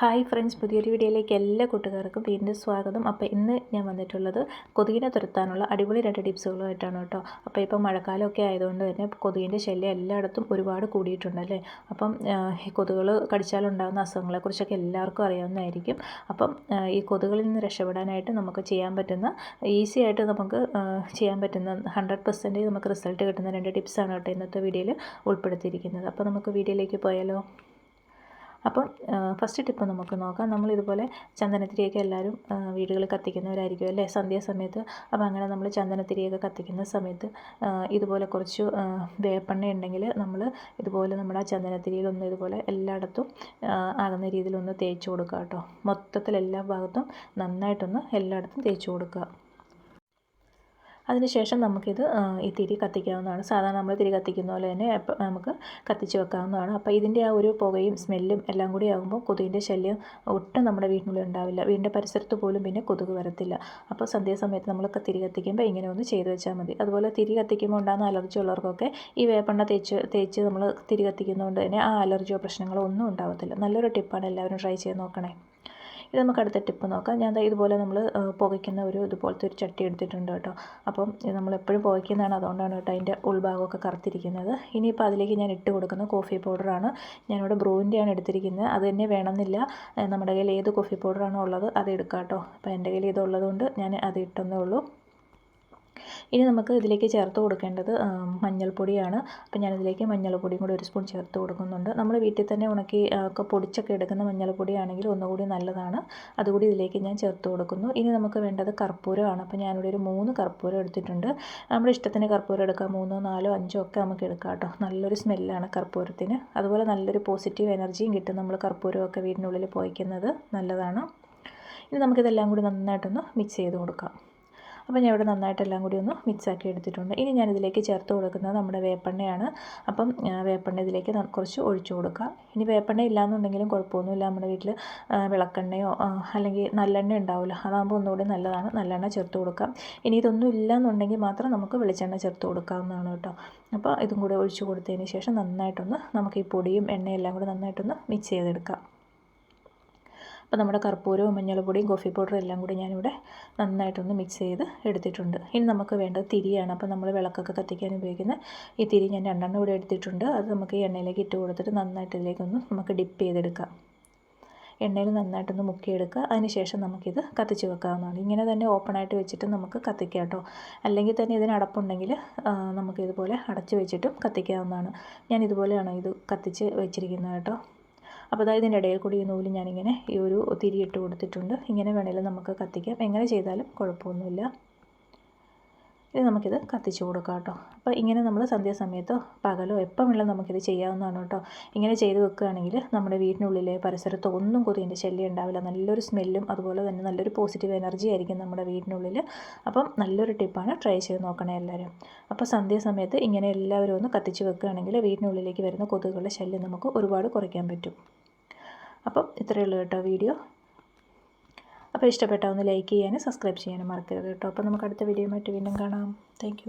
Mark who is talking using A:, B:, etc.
A: Hi friends പുതിയൊരു വീഡിയോയിലേക്ക് എല്ലാ കൂട്ടുകാർക്കും വീണ്ടും സ്വാഗതം. അപ്പോൾ ഇന്ന് ഞാൻ വന്നിട്ടുള്ളത് കൊതുകിനെ തുരത്താനുള്ള അടിപൊളി രണ്ട് ടിപ്സുകളുമായിട്ടാണ് കേട്ടോ. അപ്പോൾ ഇപ്പോൾ മഴക്കാലമൊക്കെ ആയതുകൊണ്ട് തന്നെ കൊതുകിന്റെ ശല്യം എല്ലായിടത്തും ഒരുപാട് കൂടിയിട്ടുണ്ടല്ലേ? അപ്പം ഈ കൊതുകുകൾ കടിച്ചാലുണ്ടാകുന്ന അസുഖങ്ങളെക്കുറിച്ചൊക്കെ എല്ലാവർക്കും അറിയാവുന്നതായിരിക്കും. അപ്പം ഈ കൊതുകളിൽ നിന്ന് രക്ഷപ്പെടാനായിട്ട് നമുക്ക് ചെയ്യാൻ പറ്റുന്ന ഈസി ആയിട്ട് നമുക്ക് ചെയ്യാൻ പറ്റുന്ന ഹൺഡ്രഡ് പെർസെന്റേജ് നമുക്ക് റിസൾട്ട് കിട്ടുന്ന രണ്ട് ടിപ്സാണ് കേട്ടോ ഇന്നത്തെ വീഡിയോയിൽ ഉൾപ്പെടുത്തിയിരിക്കുന്നത്. അപ്പോൾ നമുക്ക് വീഡിയോയിലേക്ക് പോയാലോ? അപ്പം ഫസ്റ്റ് ടിപ്പ് നമുക്ക് നോക്കാം. നമ്മൾ ഇതുപോലെ ചന്ദനത്തിരിയൊക്കെ എല്ലാവരും വീടുകളിൽ കത്തിക്കുന്നവരായിരിക്കും അല്ലേ? സന്ധ്യാസമയത്ത്. അപ്പോൾ അങ്ങനെ നമ്മൾ ചന്ദനത്തിരിയൊക്കെ കത്തിക്കുന്ന സമയത്ത് ഇതുപോലെ കുറച്ച് വേപ്പെണ്ണ ഉണ്ടെങ്കിൽ നമ്മൾ ഇതുപോലെ നമ്മുടെ ആ ചന്ദനത്തിരിയിലൊന്ന് ഇതുപോലെ എല്ലായിടത്തും ആകുന്ന രീതിയിലൊന്ന് തേച്ച് കൊടുക്കുക കേട്ടോ. മൊത്തത്തിൽ എല്ലാ ഭാഗത്തും നന്നായിട്ടൊന്ന് എല്ലായിടത്തും തേച്ച് കൊടുക്കുക. അതിനുശേഷം നമുക്കിത് ഈ തിരി കത്തിക്കാവുന്നതാണ്. സാധാരണ നമ്മൾ തിരി കത്തിക്കുന്ന പോലെ തന്നെ നമുക്ക് കത്തിച്ച് വെക്കാവുന്നതാണ്. അപ്പോൾ ഇതിന്റെ ആ ഒരു പുകയും സ്മെല്ലും എല്ലാം കൂടി ആകുമ്പോൾ കൊതുകിന്റെ ശല്യം ഒട്ടും നമ്മുടെ വീട്ടിനുള്ളിൽ ഉണ്ടാവില്ല. വീടിന്റെ പരിസരത്ത് പോലും പിന്നെ കൊതുക് വരത്തില്ല. അപ്പോൾ സന്ധ്യാസമയത്ത് നമ്മളൊക്കെ തിരി കത്തിക്കുമ്പോൾ ഇങ്ങനെ ഒന്ന് ചെയ്ത് വെച്ചാൽ മതി. അതുപോലെ തിരി കത്തിക്കുമ്പോൾ ഉണ്ടാകുന്ന അലർജി ഉള്ളവർക്കൊക്കെ ഈ വേപ്പെണ്ണ തേച്ച് തേച്ച് നമ്മൾ തിരി കത്തിക്കുന്നതുകൊണ്ട് തന്നെ ആ അലർജിയോ പ്രശ്നങ്ങളോ ഒന്നും ഉണ്ടാവത്തില്ല. നല്ലൊരു ടിപ്പാണ് എല്ലാവരും ട്രൈ ചെയ്ത് നോക്കണേ. ഇത് നമുക്ക് അടുത്ത ടിപ്പ് നോക്കാം. ഞാൻ ഇതുപോലെ നമ്മൾ പുകയ്ക്കുന്ന ഒരു ഇതുപോലത്തെ ഒരു ചട്ടി എടുത്തിട്ടുണ്ട് കേട്ടോ. അപ്പം നമ്മൾ എപ്പോഴും പുകയ്ക്കുന്നതാണ്. അതുകൊണ്ടാണ് കേട്ടോ അതിന്റെ ഉൾഭാഗമൊക്കെ കറുത്തിരിക്കുന്നത്. ഇനിയിപ്പോൾ അതിലേക്ക് ഞാൻ ഇട്ട് കൊടുക്കുന്ന കോഫി പൗഡറാണ് ഞാനിവിടെ ബ്രൂവിന്റെയാണ് എടുത്തിരിക്കുന്നത്. അത് തന്നെ വേണമെന്നില്ല. നമ്മുടെ കയ്യിൽ ഏത് കോഫി പൗഡറാണോ ഉള്ളത് അത് എടുക്കാം കേട്ടോ. അപ്പോൾ എന്റെ കയ്യിൽ ഇതുള്ളതുകൊണ്ട് ഞാൻ അത് ഇട്ടെന്നേ ഉള്ളൂ. ഇനി നമുക്ക് ഇതിലേക്ക് ചേർത്ത് കൊടുക്കേണ്ടത് മഞ്ഞൾപ്പൊടിയാണ്. അപ്പോൾ ഞാനിതിലേക്ക് മഞ്ഞൾപ്പൊടിയും കൂടി ഒരു സ്പൂൺ ചേർത്ത് കൊടുക്കുന്നുണ്ട്. നമ്മൾ വീട്ടിൽ തന്നെ ഉണക്കി ഒക്കെ പൊടിച്ചൊക്കെ എടുക്കുന്ന മഞ്ഞൾപ്പൊടിയാണെങ്കിൽ ഒന്നുകൂടി നല്ലതാണ്. അതുകൂടി ഇതിലേക്ക് ഞാൻ ചേർത്ത് കൊടുക്കുന്നു. ഇനി നമുക്ക് വേണ്ടത് കർപ്പൂരമാണ്. അപ്പോൾ ഞാനിവിടെ ഒരു മൂന്ന് കർപ്പൂരം എടുത്തിട്ടുണ്ട്. നമ്മുടെ ഇഷ്ടത്തിന് കർപ്പൂരം എടുക്കാം. മൂന്നോ നാലോ അഞ്ചോ ഒക്കെ നമുക്ക് എടുക്കാം കേട്ടോ. നല്ലൊരു സ്മെല്ലാണ് കർപ്പൂരത്തിന്. അതുപോലെ നല്ലൊരു പോസിറ്റീവ് എനർജിയും കിട്ടും നമ്മൾ കർപ്പൂരമൊക്കെ വീടിനുള്ളിൽ പോയിക്കുന്നത്. നല്ലതാണ്. ഇനി നമുക്കിതെല്ലാം കൂടി നന്നായിട്ടൊന്ന് മിക്സ് ചെയ്ത് കൊടുക്കാം. അപ്പോൾ ഞാൻ ഇവിടെ നന്നായിട്ട് എല്ലാം കൂടി ഒന്ന് മിക്സാക്കി എടുത്തിട്ടുണ്ട്. ഇനി ഞാനിതിലേക്ക് ചേർത്ത് കൊടുക്കുന്നത് നമ്മുടെ വേപ്പെണ്ണയാണ്. അപ്പം വേപ്പെണ്ണ ഇതിലേക്ക് കുറച്ച് ഒഴിച്ചു കൊടുക്കുക. ഇനി വേപ്പെണ്ണ ഇല്ലാന്നുണ്ടെങ്കിലും കുഴപ്പമൊന്നുമില്ല. നമ്മുടെ വീട്ടിൽ വിളക്കെണ്ണയോ അല്ലെങ്കിൽ നല്ലെണ്ണ ഉണ്ടാവില്ല അതാകുമ്പോൾ ഒന്നുകൂടി നല്ലതാണ്. നല്ലെണ്ണ ചേർത്ത് കൊടുക്കാം. ഇനി ഇതൊന്നും ഇല്ലയെന്നുണ്ടെങ്കിൽ മാത്രം നമുക്ക് വെളിച്ചെണ്ണ ചേർത്ത് കൊടുക്കാവുന്നതാണ് കേട്ടോ. അപ്പോൾ ഇതും കൂടി ഒഴിച്ചു കൊടുത്തതിന് ശേഷം നന്നായിട്ടൊന്ന് നമുക്ക് ഈ പൊടിയും എണ്ണയും എല്ലാം കൂടി നന്നായിട്ടൊന്ന് മിക്സ് ചെയ്തെടുക്കാം. അപ്പോൾ നമ്മുടെ കർപ്പൂരവും മഞ്ഞൾപ്പൊടിയും കോഫി പൗഡറും എല്ലാം കൂടി ഞാനിവിടെ നന്നായിട്ടൊന്ന് മിക്സ് ചെയ്ത് എടുത്തിട്ടുണ്ട്. ഇനി നമുക്ക് വേണ്ടത് തിരിയാണ്. അപ്പോൾ നമ്മൾ വിളക്കൊക്കെ കത്തിക്കാൻ ഉപയോഗിക്കുന്ന ഈ തിരി ഞാൻ രണ്ടെണ്ണം കൂടി എടുത്തിട്ടുണ്ട്. അത് നമുക്ക് ഈ എണ്ണയിലേക്ക് ഇട്ട് കൊടുത്തിട്ട് നന്നായിട്ട് ഇതിലേക്കൊന്ന് നമുക്ക് ഡിപ്പ് ചെയ്തെടുക്കാം. എണ്ണയിൽ നന്നായിട്ടൊന്ന് മുക്കിയെടുക്കുക. അതിനുശേഷം നമുക്കിത് കത്തിച്ച് വെക്കാവുന്നതാണ്. ഇങ്ങനെ തന്നെ ഓപ്പണായിട്ട് വെച്ചിട്ട് നമുക്ക് കത്തിക്കാം കേട്ടോ. അല്ലെങ്കിൽ തന്നെ ഇതിന് അടപ്പുണ്ടെങ്കിൽ നമുക്കിതുപോലെ അടച്ച് വെച്ചിട്ടും കത്തിക്കാവുന്നതാണ്. ഞാൻ ഇതുപോലെയാണ് ഇത് കത്തിച്ച് വെച്ചിരിക്കുന്നത് കേട്ടോ? അപ്പോൾ അതായത് ഇതിന്റെ ഇടയിൽ കൂടി ഈ നൂൽ ഞാനിങ്ങനെ ഈ ഒരു തിരിയിട്ട് കൊടുത്തിട്ടുണ്ട്. ഇങ്ങനെ വേണമെങ്കിലും നമുക്ക് കത്തിക്കാം. എങ്ങനെ ചെയ്താലും കുഴപ്പമൊന്നുമില്ല. ഇത് നമുക്കിത് കത്തിച്ചു കൊടുക്കാം കേട്ടോ. അപ്പോൾ ഇങ്ങനെ നമ്മൾ സന്ധ്യാസമയത്തോ പകലോ എപ്പം വേണമെങ്കിലും നമുക്കിത് ചെയ്യാവുന്നതാണ് കേട്ടോ. ഇങ്ങനെ ചെയ്ത് വെക്കുകയാണെങ്കിൽ നമ്മുടെ വീടിനുള്ളിലെ പരിസരത്തോ ഒന്നും കൊതുകിന്റെ ശല്യം ഉണ്ടാവില്ല. നല്ലൊരു സ്മെല്ലും അതുപോലെ തന്നെ നല്ലൊരു പോസിറ്റീവ് എനർജി ആയിരിക്കും നമ്മുടെ വീടിനുള്ളിൽ അപ്പം നല്ലൊരു ടിപ്പാണ് ട്രൈ ചെയ്ത് നോക്കണേ എല്ലാവരും. അപ്പോൾ സന്ധ്യാസമയത്ത് ഇങ്ങനെ എല്ലാവരും ഒന്ന് കത്തിച്ച് വെക്കുകയാണെങ്കിൽ വീടിനുള്ളിലേക്ക് വരുന്ന കൊതുകുകളുടെ ശല്യം നമുക്ക് ഒരുപാട് കുറയ്ക്കാൻ പറ്റും. അപ്പം ഇത്രയേ ഉള്ളൂ കേട്ടോ വീഡിയോ. അപ്പോൾ ഇഷ്ടപ്പെട്ടാൽ ഒന്ന് ലൈക്ക് ചെയ്യാനും സബ്സ്ക്രൈബ് ചെയ്യാനും മറക്കരുത് കേട്ടോ. അപ്പോൾ നമുക്ക് അടുത്ത വീഡിയോ മറ്റു വീണ്ടും കാണാം. താങ്ക്